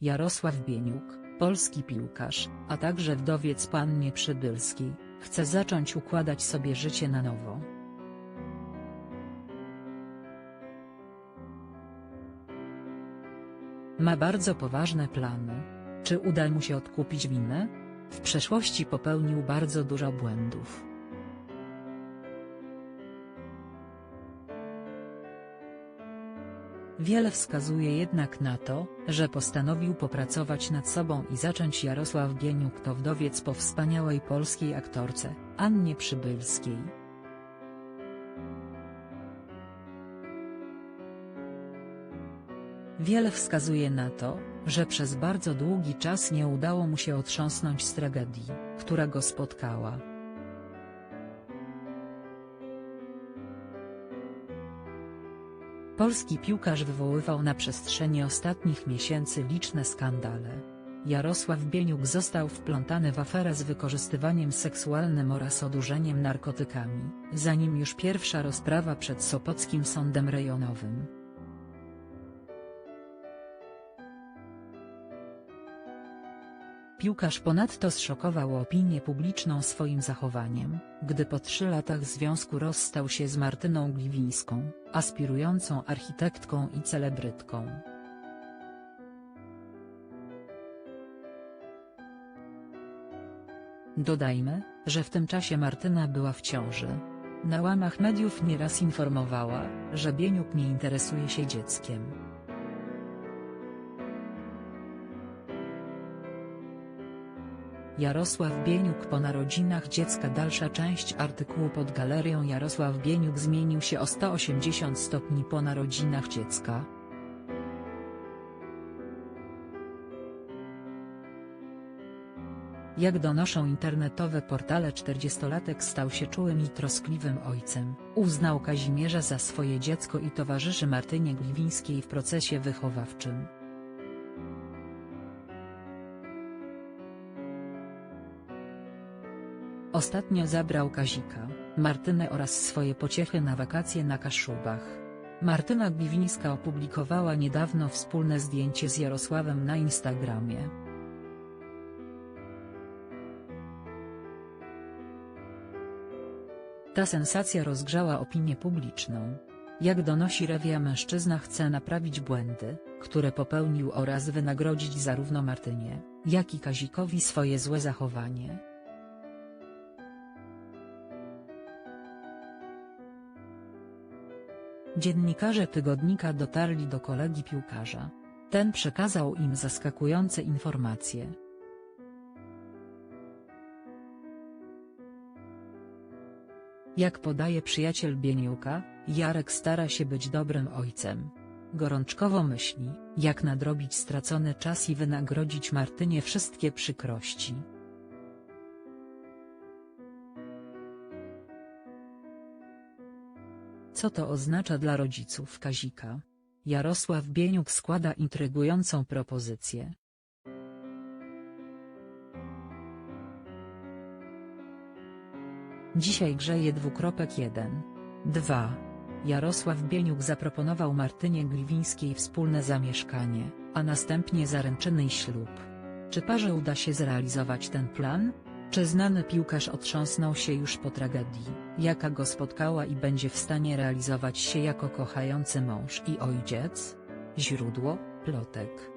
Jarosław Bieniuk, polski piłkarz, a także wdowiec pannie Przybylskiej, chce zacząć układać sobie życie na nowo. Ma bardzo poważne plany. Czy uda mu się odkupić winę? W przeszłości popełnił bardzo dużo błędów. Wiele wskazuje jednak na to, że postanowił popracować nad sobą i zacząć Jarosław Bieniuk to wdowiec po wspaniałej polskiej aktorce, Annie Przybylskiej. Wiele wskazuje na to, że przez bardzo długi czas nie udało mu się otrząsnąć z tragedii, która go spotkała. Polski piłkarz wywoływał na przestrzeni ostatnich miesięcy liczne skandale. Jarosław Bieniuk został wplątany w aferę z wykorzystywaniem seksualnym oraz odurzeniem narkotykami, zanim już pierwsza rozprawa przed Sopockim Sądem Rejonowym. Piłkarz ponadto zszokował opinię publiczną swoim zachowaniem, gdy po trzy latach związku rozstał się z Martyną Gliwińską, aspirującą architektką i celebrytką. Dodajmy, że w tym czasie Martyna była w ciąży. Na łamach mediów nieraz informowała, że Bieniuk nie interesuje się dzieckiem. Jarosław Bieniuk po narodzinach dziecka Dalsza część artykułu pod galerią Jarosław Bieniuk zmienił się o 180 stopni po narodzinach dziecka. Jak donoszą internetowe portale 40-latek stał się czułym i troskliwym ojcem, uznał Kazimierza za swoje dziecko i towarzyszy Martynie Gliwińskiej w procesie wychowawczym. Ostatnio zabrał Kazika, Martynę oraz swoje pociechy na wakacje na Kaszubach. Martyna Gliwińska opublikowała niedawno wspólne zdjęcie z Jarosławem na Instagramie. Ta sensacja rozgrzała opinię publiczną. Jak donosi Rewia mężczyzna chce naprawić błędy, które popełnił oraz wynagrodzić zarówno Martynie, jak i Kazikowi swoje złe zachowanie. Dziennikarze tygodnika dotarli do kolegi piłkarza. Ten przekazał im zaskakujące informacje. Jak podaje przyjaciel Bieniuka, Jarek stara się być dobrym ojcem. Gorączkowo myśli, jak nadrobić stracony czas i wynagrodzić Martynie wszystkie przykrości. Co to oznacza dla rodziców Kazika? Jarosław Bieniuk składa intrygującą propozycję. Dzisiaj grzeje 2.1. 2. Jarosław Bieniuk zaproponował Martynie Gliwińskiej wspólne zamieszkanie, a następnie zaręczyny i ślub. Czy parze uda się zrealizować ten plan? Czy znany piłkarz otrząsnął się już po tragedii, jaka go spotkała i będzie w stanie realizować się jako kochający mąż i ojciec? Źródło, plotek.